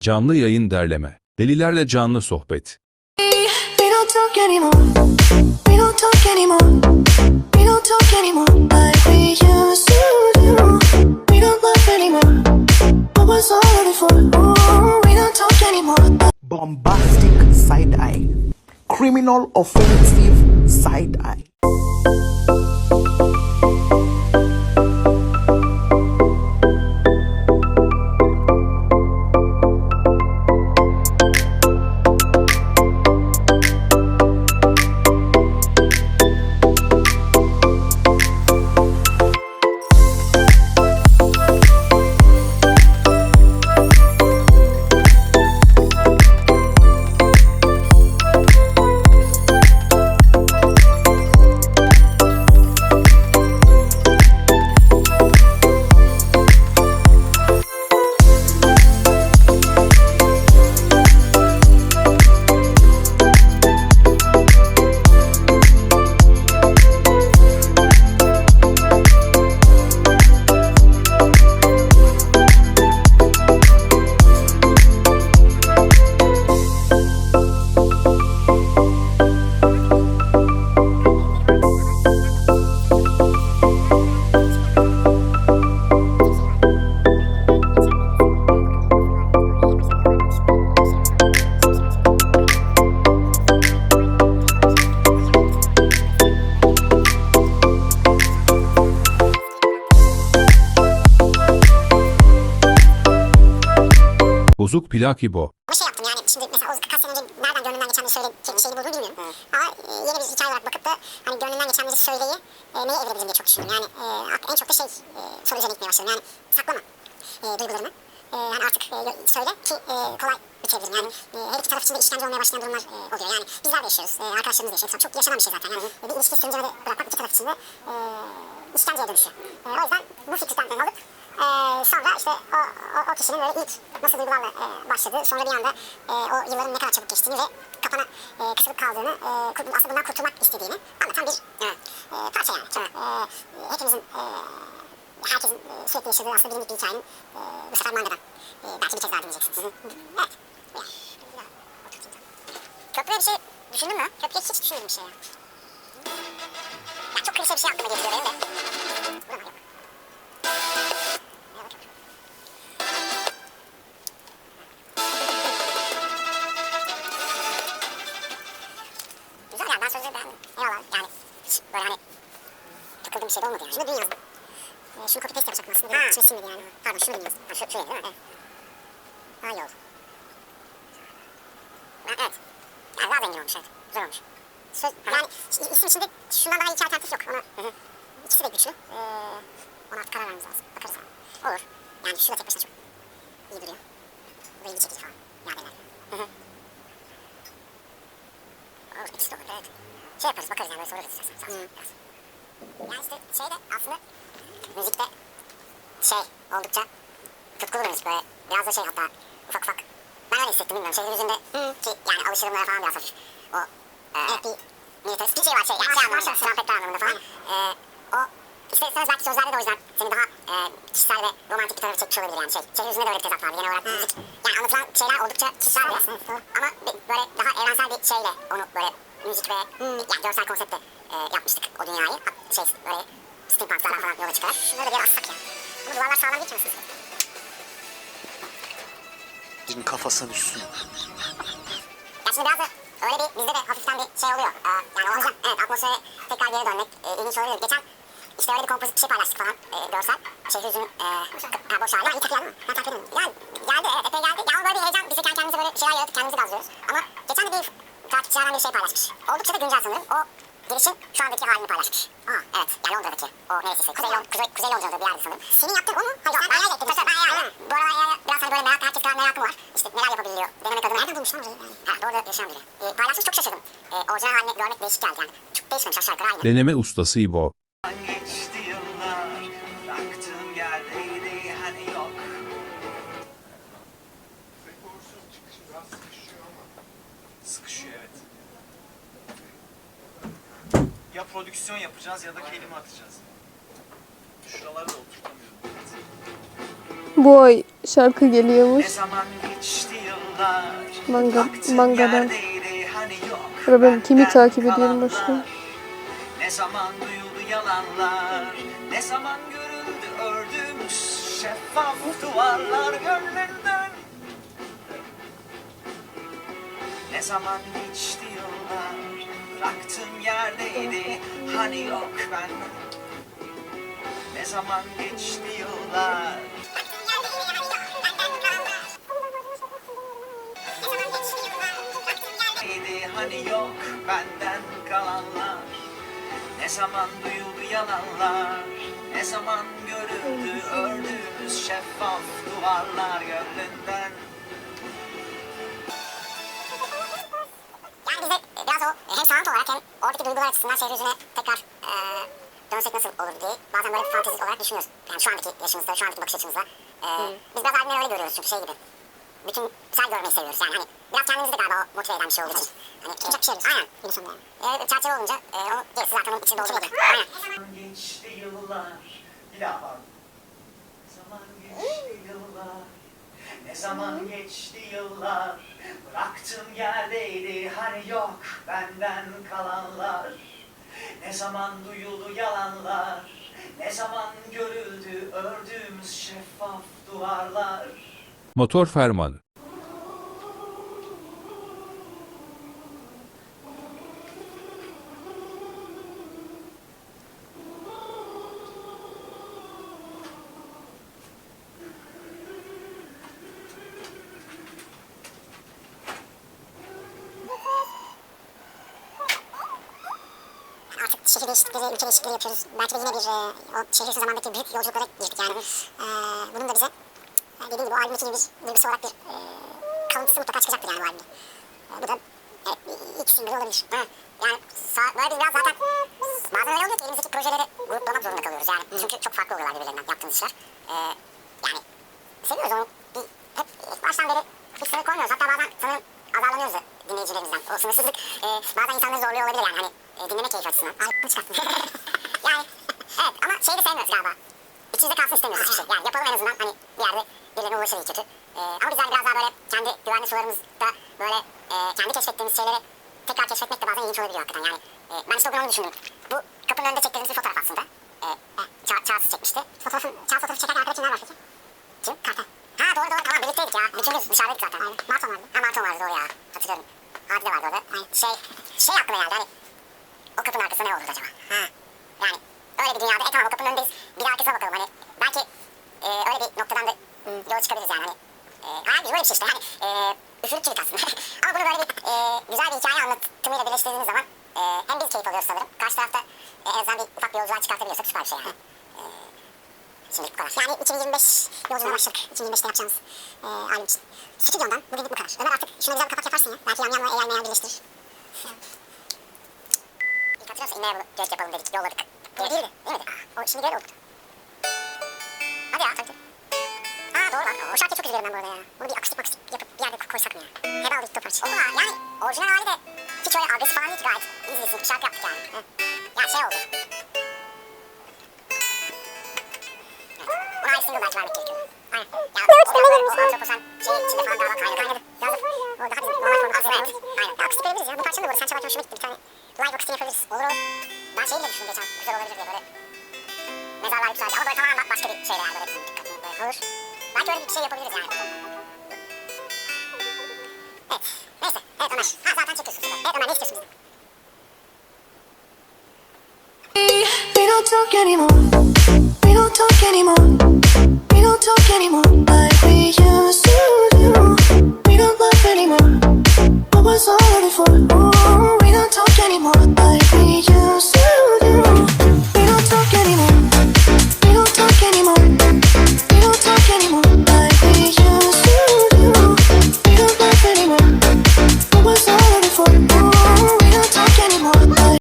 Canlı yayın derleme. Delilerle canlı sohbet. We don't talk anymore. We don't talk Plak İbo. Ama şey yaptım yani şimdi mesela o kaç sene önce nereden gönlünden geçen bir söyle, şeyini bulduğunu bilmiyorum. Ama e, yeni bir hikaye olarak bakıp da hani gönlünden geçen bir söyleyi e, neye evirebilirim diye çok düşündüm. Yani e, en çok da şey e, soru üzerine gitmeye başladım. Yani saklama e, duygularımı. E, yani artık e, söyle ki e, kolay bitirebilirim. Yani e, her iki taraf için de işkence olmaya başlayan durumlar e, oluyor. Yani bizler de yaşıyoruz. E, arkadaşlarımız da yaşıyor. Çok yaşanan bir şey zaten. Yani e, bir ilişki sürünceme de bırakmak iki taraf için de e, işkenceye dönüşüyor. E, o yüzden bu fikirden alıp ee, sonra işte o, o, o kişinin böyle ilk nasıl duygularla e, başladığı, sonra bir anda e, o yılların ne kadar çabuk geçtiğini ve kapana e, kısılıp kaldığını, e, aslında bundan kurtulmak istediğini anlatan bir e, parça yani. Çok, e, hepimizin, e, herkesin e, sürekli yaşadığı aslında bilindik bir hikayenin e, bu sefer mangadan e, belki bir kez daha dinleyeceksiniz. Evet. Bu ya. Köprüye bir şey düşündün mü? Köprüye hiç düşünmedim bir şey ya. Ya çok klişe bir şey aklıma geliyor benim de. Buna bir şey de olmadı yani. Şunu dün yazdım. Ee, şunu copy paste yapacaktım aslında. Benim içime sinmedi yani. Pardon şunu dün yazdım. Ha, şu, şuraya değil mi? Evet. İyi oldu. Ben, evet. Yani daha zengin olmuş evet. Güzel olmuş. Söz, yani i- isim içinde şundan daha iki alternatif yok. Ona, hı hı. İkisi de güçlü. Ee, ona artık karar vermemiz lazım. Bakarız abi. Olur. Yani şu da tek başına çok iyi duruyor. Bu da ilgi çekici falan. Yadeler. Hı hı. Olur ikisi de olur evet. Şey yaparız bakarız yani böyle sorarız istersen. Sağ olsun. Biraz. Yani işte şey de aslında müzikte şey oldukça tutkulu bir müzik böyle. Biraz da şey hatta ufak ufak. Ben öyle hissettim bilmiyorum. Şeyler yüzünde ki yani alışırımlara falan biraz hafif. O e, bir militarist bir şey var şey. Yani şey anlamında, trompetler anlamında falan. E, o ister istemez belki sözlerde de o yüzden seni daha e, kişisel ve romantik bir tarafa çekmiş olabilir yani şey. Şey yüzünde de öyle bir tezat var. Genel olarak müzik. Yani anlatılan şeyler oldukça kişisel de ama böyle daha evrensel bir şeyle onu böyle müzik ve yani görsel konseptle e, yapmıştık o dünyayı. Şey böyle steampunklardan falan yola çıkarak. Şunları da bir assak ya. Bu duvarlar sağlam değil ki nasıl? Birinin kafasına düşsün. Ya şimdi biraz da öyle bir bizde de hafiften bir şey oluyor. Ee, yani o yüzden evet atmosfere tekrar geri dönmek e, ilginç olabilir. Geçen işte öyle bir kompozit bir şey paylaştık falan e, görsel. Şehir yüzünün e, ha, boş hali. Ha, iyi takılan mı? Ben takip ediyorum. Ya geldi evet epey geldi. Ya böyle bir heyecan. Biz kendimize böyle şeyler yaratıp kendimizi gazlıyoruz. Ama geçen de bir takipçilerden bir şey paylaşmış. Oldukça da güncel sanırım. O girişin şu andaki halini paylaşmış. Aa evet. Yani Londra'daki. O neresiyse. Kuzey, Lond Kuzey, Kuzey Londra'da bir yerde sanırım. Senin yaptığın o mu? Hayır ben hayal ettim. Ben hayal Bu arada hayal biraz hani böyle merak, herkes kadar merakım var. İşte neler yapabiliyor. Denemek adına. Nereden bulmuş lan orayı? Ha doğru yaşayan biri. E, paylaşmış çok şaşırdım. E, orijinal halini görmek değişik geldi yani. Çok değişmemiş aşağı yukarı aynı. Deneme ustası İbo. Geçti yıllar Baktığım yerdeydi hani yok Sıkışıyor evet Ya prodüksiyon yapacağız ya da kelime atacağız Şuraları da oturtamıyorum Bu ay şarkı Ne geliyormuş. zaman geçti yıllar Manga, mangadan. yerdeydi, hani yok ben kimi benden takip ediyorum kalanlar. başka? Ne zaman duyuldu yalanlar Ne zaman görüldü ördüğümüz Şeffaf duvarlar gönlünden Ne zaman geçti yıllar Bıraktığım yerdeydi Hani yok ben. Ne zaman geçti yıllar? Hani yok benden kalanlar. Ne zaman duyuldu yalanlar? Ne zaman görüldü ördüğümüz şeffaf duvarlar gönlünden hem sanat olarak hem oradaki duygular açısından şehir yüzüne tekrar e, dönsek nasıl olur diye bazen böyle bir fantezi olarak düşünüyoruz. Yani şu andaki yaşımızda, şu andaki bakış açımızda. E, Biz biraz albümleri öyle görüyoruz çünkü şey gibi. Bütün güzel görmeyi seviyoruz yani hani biraz kendimizi de galiba o motive eden bir şey olduğu için. Hani bir şey. Aynen. Günün sonunda yani. E, çerçeve olunca e, o gerisi zaten onun içinde olduğu gibi. Aynen. Geçti yıllar Bir daha Ne zaman geçti yıllar Ne zaman geçti yıllar? Bıraktığım yerdeydi hani yok benden kalanlar. Ne zaman duyuldu yalanlar? Ne zaman görüldü ördüğümüz şeffaf duvarlar? Motor fermanı. Değişiklikleri, ülke değişiklikleri yapıyoruz. Belki de yine bir e, o şehir zamandaki büyük yolculuklara girdik yani. E, bunun da bize e, dediğim gibi o albümdeki gibi bir duygusal olarak bir e, kalıntısı mutlaka çıkacaktır yani bu albümde. E, bu da evet, ilk single olabilir. Ha, yani sa- böyle biraz zaten bazen öyle oluyor ki elimizdeki projeleri gruplamak zorunda kalıyoruz yani. Çünkü çok farklı oluyorlar birbirlerinden yaptığımız işler. E, yani seviyoruz onu. Bir, hep ilk baştan beri hiç sınır koymuyoruz. Hatta bazen sanırım azarlanıyoruz dinleyicilerimizden. O sınırsızlık e, bazen insanları zorluyor olabilir yani. Hani e, dinleme keyfi açısından. Ay bunu çıkarttım. yani evet ama şeyi de sevmiyoruz galiba. İçimizde kalsın istemiyoruz hiçbir şey. Yani yapalım en azından hani bir yerde birilerine ulaşır iyi kötü. E, ama biz yani biraz daha böyle kendi güvenli sularımızda böyle e, kendi keşfettiğimiz şeyleri tekrar keşfetmek de bazen ilginç olabiliyor hakikaten. Yani e, ben işte o gün onu düşündüm. Bu kapının önünde çektiğimiz bir fotoğraf aslında. E, e, Ça Çağatay çekmişti. Fotoğrafın, Çağatay fotoğrafı çekerken arkada kimler var peki? Kim? Kartal. Ha doğru doğru tamam birlikteydik ya. Bütün gün dışarıdaydık zaten. Aynen. Marton vardı. Ha Marton vardı doğru ya. Hatırlıyorum. Hadi de vardı orada. Aynen. Şey, şey aklıma geldi hani. O kapının arkasında ne olurdu acaba? Ha. Yani öyle bir dünyada. E tamam o kapının önündeyiz. Bir de arkasına bakalım hani. Belki e, öyle bir noktadan da yola çıkabiliriz yani hani. E, hayal gücü böyle bir şey işte. Hani e, üfürükçülük aslında. Ama bunu böyle bir e, güzel bir hikaye anlatımıyla birleştirdiğiniz zaman e, hem biz keyif alıyoruz sanırım. Karşı tarafta e, en azından bir ufak bir yolculuğa çıkartabiliyorsak süper bir şey yani. E, Şimdilik bu kadar. Yani 2025 yolculuğuna başladık. 2025'te yapacağımız e, albüm için. Stüdyondan bugünlük bu kadar. Ömer artık şuna güzel bir kapak yaparsın ya. Belki yan yanla eğer meğer birleştirir. İlk hatırlıyor musun? Bunu göz yapalım dedik. Yolladık. Doğru değildi. Değil miydi? Aa, o şimdi böyle oldu. Hadi ya tabii. Aa doğru bak. O şarkıya çok üzülüyorum ben bu arada ya. Bunu bir akustik akustik yapıp bir yerde koysak mı ya? Hebalı gitti o parça. Olur ha. Yani orijinal hali de hiç öyle agresif falan değil ki gayet. Listening bir şarkı yaptık yani. Hı. Ya şey oldu. Buna ayrı single belki vermek gerekiyor. Aynen. Ya, ne ölçüde ne O antroposan şeyin içinde falan galiba kaynadı. ますまずは短縮するえっとまあメッシュする We don't talk anymore We don't talk anymore We don't talk anymore like we used to do We don't love anymore What was all of it for? Ooh, we don't talk anymore like we used to